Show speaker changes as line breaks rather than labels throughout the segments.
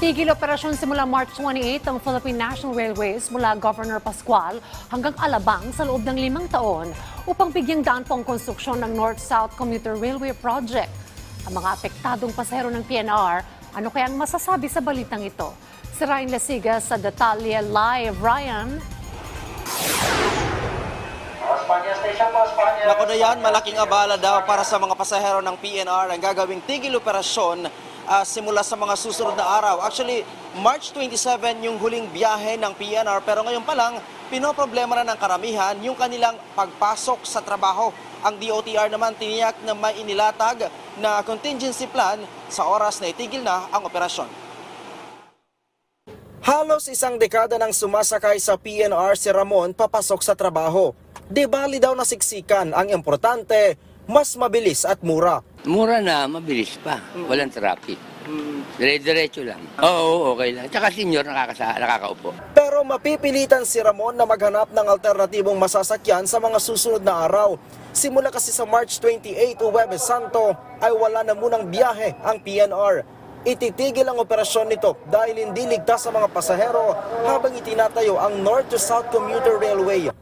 Tigil operasyon simula March 28 ang Philippine National Railways mula Governor Pascual hanggang Alabang sa loob ng limang taon upang bigyang daan po ang konstruksyon ng North-South Commuter Railway Project. Ang mga apektadong pasahero ng PNR, ano kayang masasabi sa balitang ito? Si Ryan Lasiga sa Detalye Live. Ryan?
Osmania Station po, Osmania.
Naku na yan, malaking abala daw para sa mga pasahero ng PNR ang gagawing tigil operasyon ah, simula sa mga susunod na araw. Actually, March 27 yung huling biyahe ng PNR pero ngayon pa lang, pinoproblema na ng karamihan yung kanilang pagpasok sa trabaho. Ang DOTR naman tiniyak na may inilatag na contingency plan sa oras na itigil na ang operasyon. Halos isang dekada nang sumasakay sa PNR si Ramon papasok sa trabaho. Di bali daw nasiksikan ang importante, mas mabilis at mura.
Mura na, mabilis pa. Walang traffic. Dire-diretso lang. Oo, okay lang. Tsaka senior nakakasa, nakakaupo.
Pero mapipilitan si Ramon na maghanap ng alternatibong masasakyan sa mga susunod na araw. Simula kasi sa March 28 o Webes Santo ay wala na munang biyahe ang PNR. Ititigil ang operasyon nito dahil hindi ligtas sa mga pasahero habang itinatayo ang North to South Commuter Railway.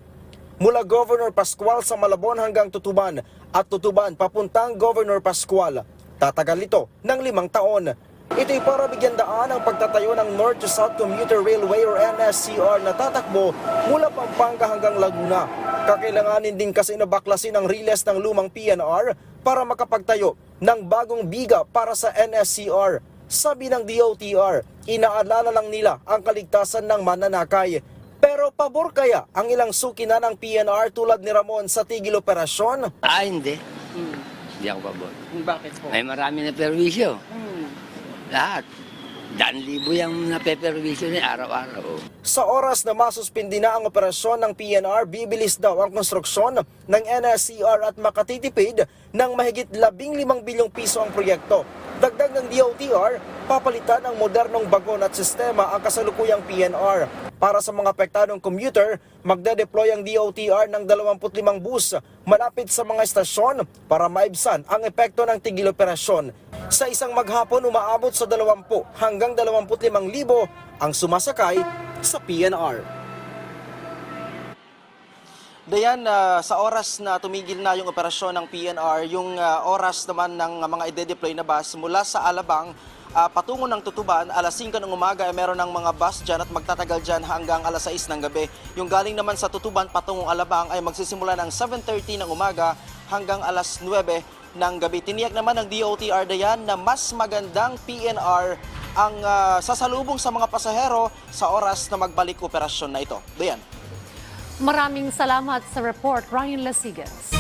Mula Governor Pascual sa Malabon hanggang Tutuban at Tutuban papuntang Governor Pascual. Tatagal ito ng limang taon. Ito'y para bigyan daan ang pagtatayo ng North to South Commuter Railway or NSCR na tatakbo mula Pampanga hanggang Laguna. Kakailanganin din kasi nabaklasin ang riles ng lumang PNR para makapagtayo ng bagong biga para sa NSCR. Sabi ng DOTR, inaalala lang nila ang kaligtasan ng mananakay. Pero pabor kaya ang ilang suki na ng PNR tulad ni Ramon sa tigil operasyon?
Ah, hindi. Hindi ako pabor.
Bakit po?
May marami na perwisyo. Lahat. Dan libo yung napeperwisyo niya araw-araw.
Sa oras na masuspindi na ang operasyon ng PNR, bibilis daw ang konstruksyon ng NSCR at makatitipid ng mahigit 15 bilyong piso ang proyekto. Dagdag ng DOTR, papalitan ang modernong bagon at sistema ang kasalukuyang PNR. Para sa mga apektadong commuter, magde-deploy ang DOTR ng 25 bus malapit sa mga estasyon para maibsan ang epekto ng tigil operasyon. Sa isang maghapon, umaabot sa 20 hanggang 25,000 ang sumasakay sa PNR. Dayan, ah, sa oras na tumigil na yung operasyon ng PNR, yung ah, oras naman ng mga ide-deploy na bus mula sa Alabang ah, patungo ng Tutuban, alas 5 ng umaga ay meron ng mga bus dyan at magtatagal dyan hanggang alas 6 ng gabi. Yung galing naman sa Tutuban patungong Alabang ay magsisimula ng 7.30 ng umaga hanggang alas 9 ng gabi. Tiniyak naman ng DOTR Dayan na mas magandang PNR ang ah, sasalubong sa mga pasahero sa oras na magbalik operasyon na ito. Dayan.
Maraming salamat sa report, Ryan Lasigas.